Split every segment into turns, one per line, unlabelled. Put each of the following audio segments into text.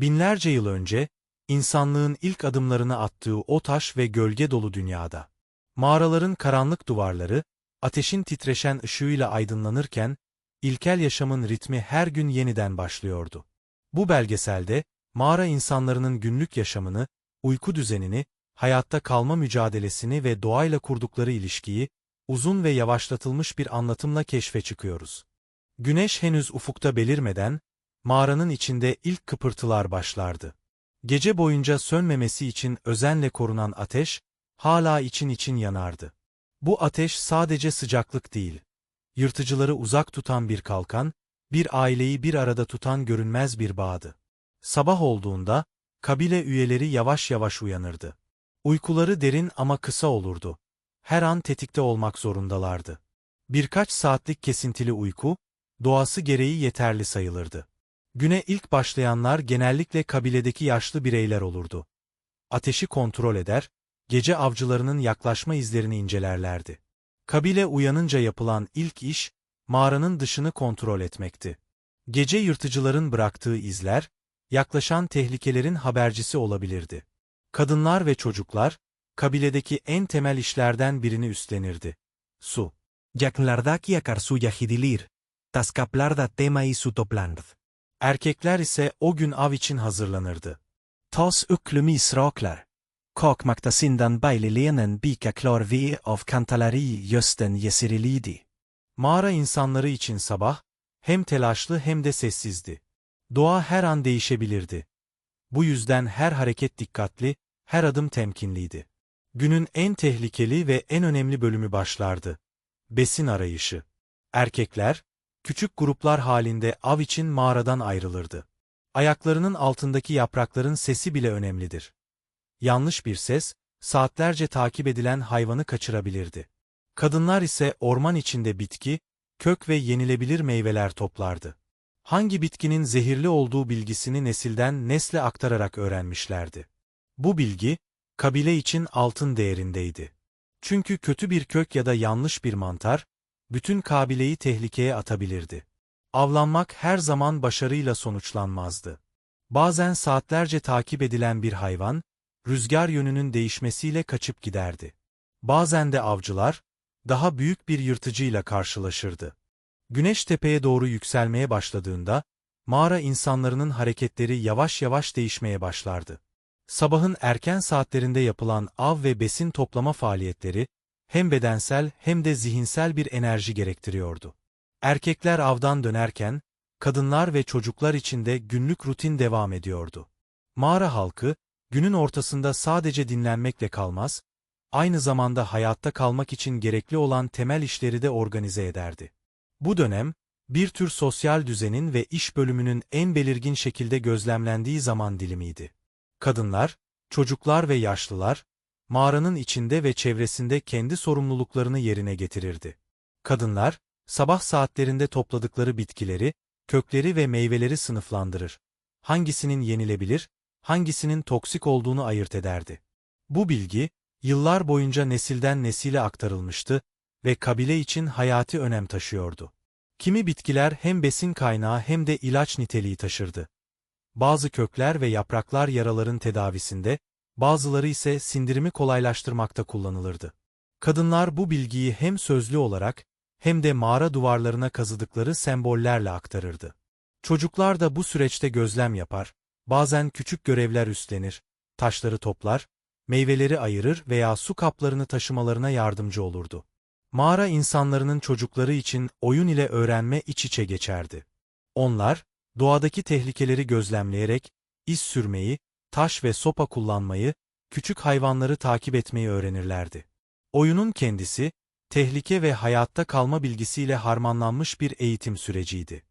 Binlerce yıl önce, insanlığın ilk adımlarını attığı o taş ve gölge dolu dünyada. Mağaraların karanlık duvarları, ateşin titreşen ışığıyla aydınlanırken, ilkel yaşamın ritmi her gün yeniden başlıyordu. Bu belgeselde, mağara insanlarının günlük yaşamını, uyku düzenini, hayatta kalma mücadelesini ve doğayla kurdukları ilişkiyi, uzun ve yavaşlatılmış bir anlatımla keşfe çıkıyoruz. Güneş henüz ufukta belirmeden, mağaranın içinde ilk kıpırtılar başlardı. Gece boyunca sönmemesi için özenle korunan ateş, hala için için yanardı. Bu ateş sadece sıcaklık değil, yırtıcıları uzak tutan bir kalkan, bir aileyi bir arada tutan görünmez bir bağdı. Sabah olduğunda, kabile üyeleri yavaş yavaş uyanırdı. Uykuları derin ama kısa olurdu. Her an tetikte olmak zorundalardı. Birkaç saatlik kesintili uyku, doğası gereği yeterli sayılırdı. Güne ilk başlayanlar genellikle kabiledeki yaşlı bireyler olurdu. Ateşi kontrol eder, gece avcılarının yaklaşma izlerini incelerlerdi. Kabile uyanınca yapılan ilk iş, mağaranın dışını kontrol etmekti. Gece yırtıcıların bıraktığı izler, yaklaşan tehlikelerin habercisi olabilirdi. Kadınlar ve çocuklar, kabiledeki en temel işlerden birini üstlenirdi. Su.
Yakınlardaki akarsuya hidilir. Taskaplarda tema i sutoplandh.
Erkekler ise o gün av için hazırlanırdı.
Tas uklum israklar. Kakmaktasindan bejlelenen bika klar ve av kantaleri jösten yesirilidi.
Mağara insanları için sabah, hem telaşlı hem de sessizdi. Doğa her an değişebilirdi. Bu yüzden her hareket dikkatli, her adım temkinliydi. Günün en tehlikeli ve en önemli bölümü başlardı. Besin arayışı. Erkekler, küçük gruplar halinde av için mağaradan ayrılırdı. Ayaklarının altındaki yaprakların sesi bile önemlidir. Yanlış bir ses, saatlerce takip edilen hayvanı kaçırabilirdi. Kadınlar ise orman içinde bitki, kök ve yenilebilir meyveler toplardı. Hangi bitkinin zehirli olduğu bilgisini nesilden nesle aktararak öğrenmişlerdi. Bu bilgi, kabile için altın değerindeydi. Çünkü kötü bir kök ya da yanlış bir mantar, bütün kabileyi tehlikeye atabilirdi. Avlanmak her zaman başarıyla sonuçlanmazdı. Bazen saatlerce takip edilen bir hayvan, rüzgar yönünün değişmesiyle kaçıp giderdi. Bazen de avcılar, daha büyük bir yırtıcıyla karşılaşırdı. Güneş tepeye doğru yükselmeye başladığında, mağara insanlarının hareketleri yavaş yavaş değişmeye başlardı. Sabahın erken saatlerinde yapılan av ve besin toplama faaliyetleri, hem bedensel hem de zihinsel bir enerji gerektiriyordu. Erkekler avdan dönerken, kadınlar ve çocuklar için de günlük rutin devam ediyordu. Mağara halkı, günün ortasında sadece dinlenmekle kalmaz, aynı zamanda hayatta kalmak için gerekli olan temel işleri de organize ederdi. Bu dönem, bir tür sosyal düzenin ve iş bölümünün en belirgin şekilde gözlemlendiği zaman dilimiydi. Kadınlar, çocuklar ve yaşlılar, mağaranın içinde ve çevresinde kendi sorumluluklarını yerine getirirdi. Kadınlar, sabah saatlerinde topladıkları bitkileri, kökleri ve meyveleri sınıflandırır. Hangisinin yenilebilir, hangisinin toksik olduğunu ayırt ederdi. Bu bilgi, yıllar boyunca nesilden nesile aktarılmıştı ve kabile için hayati önem taşıyordu. Kimi bitkiler hem besin kaynağı hem de ilaç niteliği taşırdı. Bazı kökler ve yapraklar yaraların tedavisinde, bazıları ise sindirimi kolaylaştırmakta kullanılırdı. Kadınlar bu bilgiyi hem sözlü olarak hem de mağara duvarlarına kazıdıkları sembollerle aktarırdı. Çocuklar da bu süreçte gözlem yapar, bazen küçük görevler üstlenir, taşları toplar, meyveleri ayırır veya su kaplarını taşımalarına yardımcı olurdu. Mağara insanlarının çocukları için oyun ile öğrenme iç içe geçerdi. Onlar, doğadaki tehlikeleri gözlemleyerek, iz sürmeyi, taş ve sopa kullanmayı, küçük hayvanları takip etmeyi öğrenirlerdi. Oyunun kendisi, tehlike ve hayatta kalma bilgisiyle harmanlanmış bir eğitim süreciydi.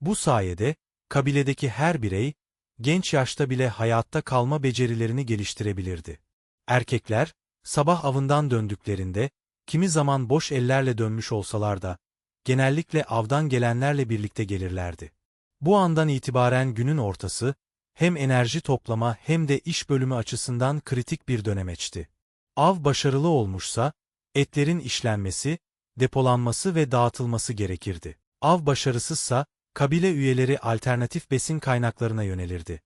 Bu sayede, kabiledeki her birey, genç yaşta bile hayatta kalma becerilerini geliştirebilirdi. Erkekler, sabah avından döndüklerinde, kimi zaman boş ellerle dönmüş olsalar da, genellikle avdan gelenlerle birlikte gelirlerdi. Bu andan itibaren günün ortası, hem enerji toplama hem de iş bölümü açısından kritik bir dönemeçti. Av başarılı olmuşsa, etlerin işlenmesi, depolanması ve dağıtılması gerekirdi. Av başarısızsa, kabile üyeleri alternatif besin kaynaklarına yönelirdi.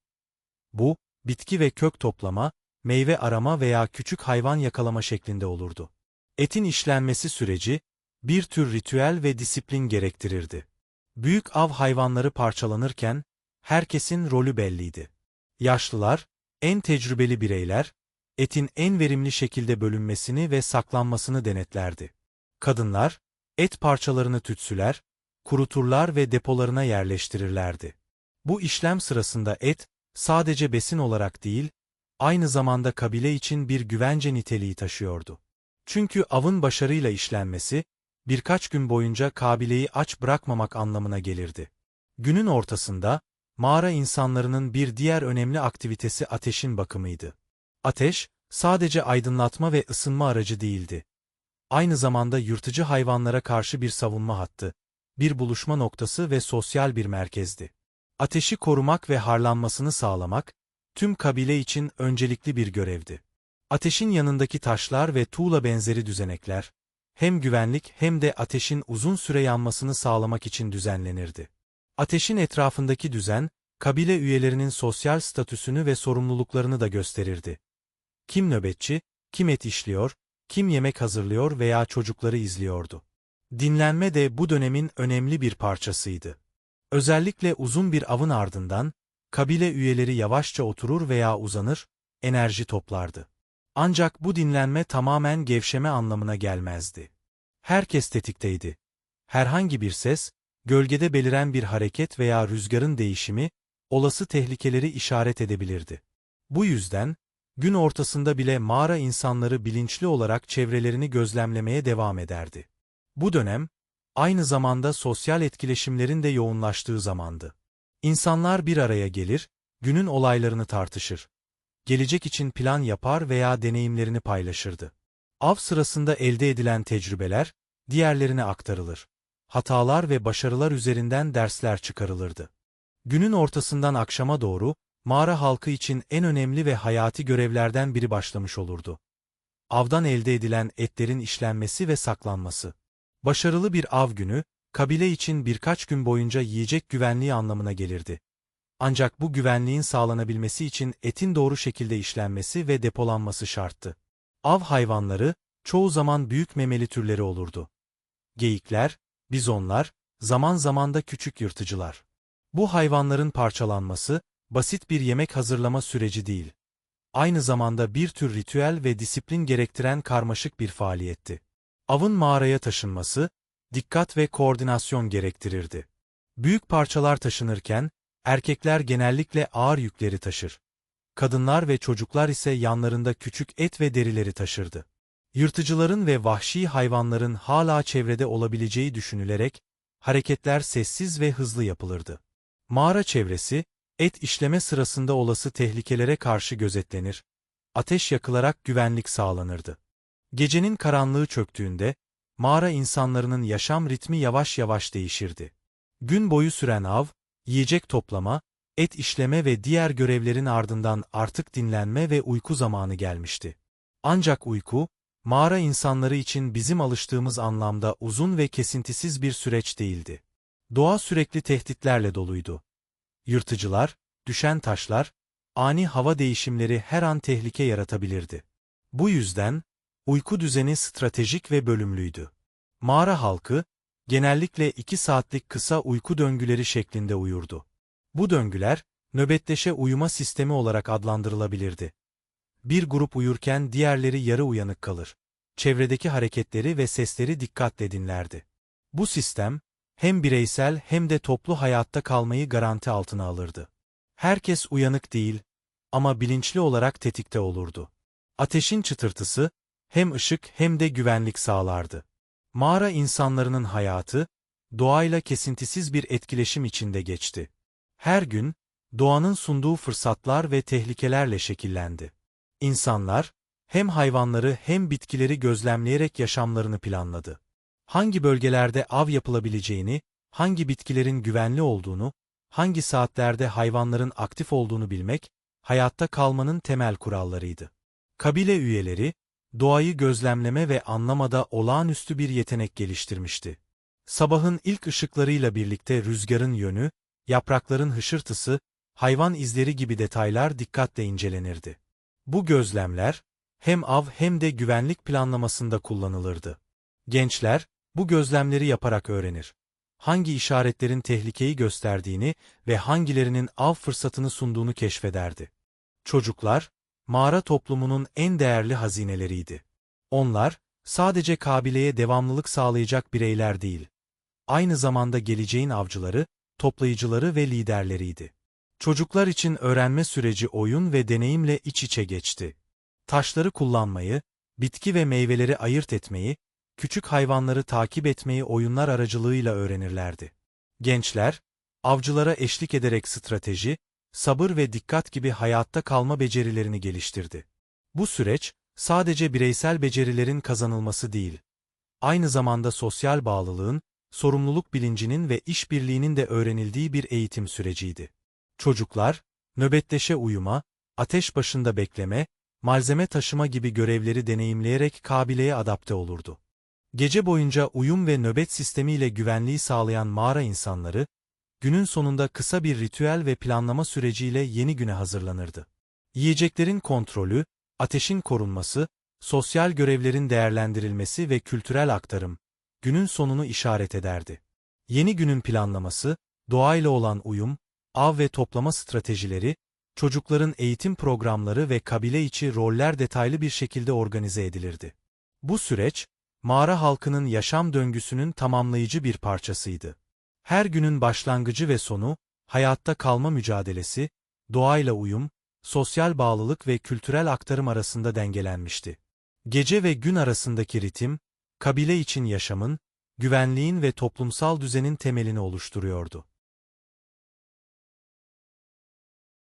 Bu, bitki ve kök toplama, meyve arama veya küçük hayvan yakalama şeklinde olurdu. Etin işlenmesi süreci, bir tür ritüel ve disiplin gerektirirdi. Büyük av hayvanları parçalanırken, herkesin rolü belliydi. Yaşlılar, en tecrübeli bireyler, etin en verimli şekilde bölünmesini ve saklanmasını denetlerdi. Kadınlar, et parçalarını tütsüler, kuruturlar ve depolarına yerleştirirlerdi. Bu işlem sırasında et, sadece besin olarak değil, aynı zamanda kabile için bir güvence niteliği taşıyordu. Çünkü avın başarıyla işlenmesi, birkaç gün boyunca kabileyi aç bırakmamak anlamına gelirdi. Günün ortasında, mağara insanlarının bir diğer önemli aktivitesi ateşin bakımıydı. Ateş, sadece aydınlatma ve ısınma aracı değildi. Aynı zamanda yırtıcı hayvanlara karşı bir savunma hattı, bir buluşma noktası ve sosyal bir merkezdi. Ateşi korumak ve harlanmasını sağlamak, tüm kabile için öncelikli bir görevdi. Ateşin yanındaki taşlar ve tuğla benzeri düzenekler, hem güvenlik hem de ateşin uzun süre yanmasını sağlamak için düzenlenirdi. Ateşin etrafındaki düzen, kabile üyelerinin sosyal statüsünü ve sorumluluklarını da gösterirdi. Kim nöbetçi, kim et işliyor, kim yemek hazırlıyor veya çocukları izliyordu. Dinlenme de bu dönemin önemli bir parçasıydı. Özellikle uzun bir avın ardından, kabile üyeleri yavaşça oturur veya uzanır, enerji toplardı. Ancak bu dinlenme tamamen gevşeme anlamına gelmezdi. Herkes tetikteydi. Herhangi bir ses, gölgede beliren bir hareket veya rüzgarın değişimi, olası tehlikeleri işaret edebilirdi. Bu yüzden, gün ortasında bile mağara insanları bilinçli olarak çevrelerini gözlemlemeye devam ederdi. Bu dönem, aynı zamanda sosyal etkileşimlerin de yoğunlaştığı zamandı. İnsanlar bir araya gelir, günün olaylarını tartışır. Gelecek için plan yapar veya deneyimlerini paylaşırdı. Av sırasında elde edilen tecrübeler, diğerlerine aktarılır. Hatalar ve başarılar üzerinden dersler çıkarılırdı. Günün ortasından akşama doğru, mağara halkı için en önemli ve hayati görevlerden biri başlamış olurdu. Avdan elde edilen etlerin işlenmesi ve saklanması. Başarılı bir av günü, kabile için birkaç gün boyunca yiyecek güvenliği anlamına gelirdi. Ancak bu güvenliğin sağlanabilmesi için etin doğru şekilde işlenmesi ve depolanması şarttı. Av hayvanları, çoğu zaman büyük memeli türleri olurdu. Geyikler, bizonlar, zaman zaman da küçük yırtıcılar. Bu hayvanların parçalanması, basit bir yemek hazırlama süreci değil. Aynı zamanda bir tür ritüel ve disiplin gerektiren karmaşık bir faaliyetti. Avın mağaraya taşınması, dikkat ve koordinasyon gerektirirdi. Büyük parçalar taşınırken, erkekler genellikle ağır yükleri taşır. Kadınlar ve çocuklar ise yanlarında küçük et ve derileri taşırdı. Yırtıcıların ve vahşi hayvanların hala çevrede olabileceği düşünülerek, hareketler sessiz ve hızlı yapılırdı. Mağara çevresi, et işleme sırasında olası tehlikelere karşı gözetlenir, ateş yakılarak güvenlik sağlanırdı. Gecenin karanlığı çöktüğünde, mağara insanlarının yaşam ritmi yavaş yavaş değişirdi. Gün boyu süren av, yiyecek toplama, et işleme ve diğer görevlerin ardından artık dinlenme ve uyku zamanı gelmişti. Ancak uyku, mağara insanları için bizim alıştığımız anlamda uzun ve kesintisiz bir süreç değildi. Doğa sürekli tehditlerle doluydu. Yırtıcılar, düşen taşlar, ani hava değişimleri her an tehlike yaratabilirdi. Bu yüzden, uyku düzeni stratejik ve bölümlüydü. Mağara halkı, genellikle iki saatlik kısa uyku döngüleri şeklinde uyurdu. Bu döngüler, nöbetleşe uyuma sistemi olarak adlandırılabilirdi. Bir grup uyurken diğerleri yarı uyanık kalır. Çevredeki hareketleri ve sesleri dikkatle dinlerdi. Bu sistem, hem bireysel hem de toplu hayatta kalmayı garanti altına alırdı. Herkes uyanık değil ama bilinçli olarak tetikte olurdu. Ateşin çıtırtısı, hem ışık hem de güvenlik sağlardı. Mağara insanlarının hayatı, doğayla kesintisiz bir etkileşim içinde geçti. Her gün, doğanın sunduğu fırsatlar ve tehlikelerle şekillendi. İnsanlar, hem hayvanları hem bitkileri gözlemleyerek yaşamlarını planladı. Hangi bölgelerde av yapılabileceğini, hangi bitkilerin güvenli olduğunu, hangi saatlerde hayvanların aktif olduğunu bilmek, hayatta kalmanın temel kurallarıydı. Kabile üyeleri, doğayı gözlemleme ve anlamada olağanüstü bir yetenek geliştirmişti. Sabahın ilk ışıklarıyla birlikte rüzgarın yönü, yaprakların hışırtısı, hayvan izleri gibi detaylar dikkatle incelenirdi. Bu gözlemler, hem av hem de güvenlik planlamasında kullanılırdı. Gençler, bu gözlemleri yaparak öğrenir. Hangi işaretlerin tehlikeyi gösterdiğini ve hangilerinin av fırsatını sunduğunu keşfederdi. Çocuklar, mağara toplumunun en değerli hazineleriydi. Onlar, sadece kabileye devamlılık sağlayacak bireyler değil, aynı zamanda geleceğin avcıları, toplayıcıları ve liderleriydi. Çocuklar için öğrenme süreci oyun ve deneyimle iç içe geçti. Taşları kullanmayı, bitki ve meyveleri ayırt etmeyi, küçük hayvanları takip etmeyi oyunlar aracılığıyla öğrenirlerdi. Gençler, avcılara eşlik ederek strateji, sabır ve dikkat gibi hayatta kalma becerilerini geliştirdi. Bu süreç, sadece bireysel becerilerin kazanılması değil, aynı zamanda sosyal bağlılığın, sorumluluk bilincinin ve işbirliğinin de öğrenildiği bir eğitim süreciydi. Çocuklar, nöbetleşe uyuma, ateş başında bekleme, malzeme taşıma gibi görevleri deneyimleyerek kabileye adapte olurdu. Gece boyunca uyum ve nöbet sistemiyle güvenliği sağlayan mağara insanları, günün sonunda kısa bir ritüel ve planlama süreciyle yeni güne hazırlanırdı. Yiyeceklerin kontrolü, ateşin korunması, sosyal görevlerin değerlendirilmesi ve kültürel aktarım, günün sonunu işaret ederdi. Yeni günün planlaması, doğayla olan uyum, av ve toplama stratejileri, çocukların eğitim programları ve kabile içi roller detaylı bir şekilde organize edilirdi. Bu süreç, mağara halkının yaşam döngüsünün tamamlayıcı bir parçasıydı. Her günün başlangıcı ve sonu, hayatta kalma mücadelesi, doğayla uyum, sosyal bağlılık ve kültürel aktarım arasında dengelenmişti. Gece ve gün arasındaki ritim, kabile için yaşamın, güvenliğin ve toplumsal düzenin temelini oluşturuyordu.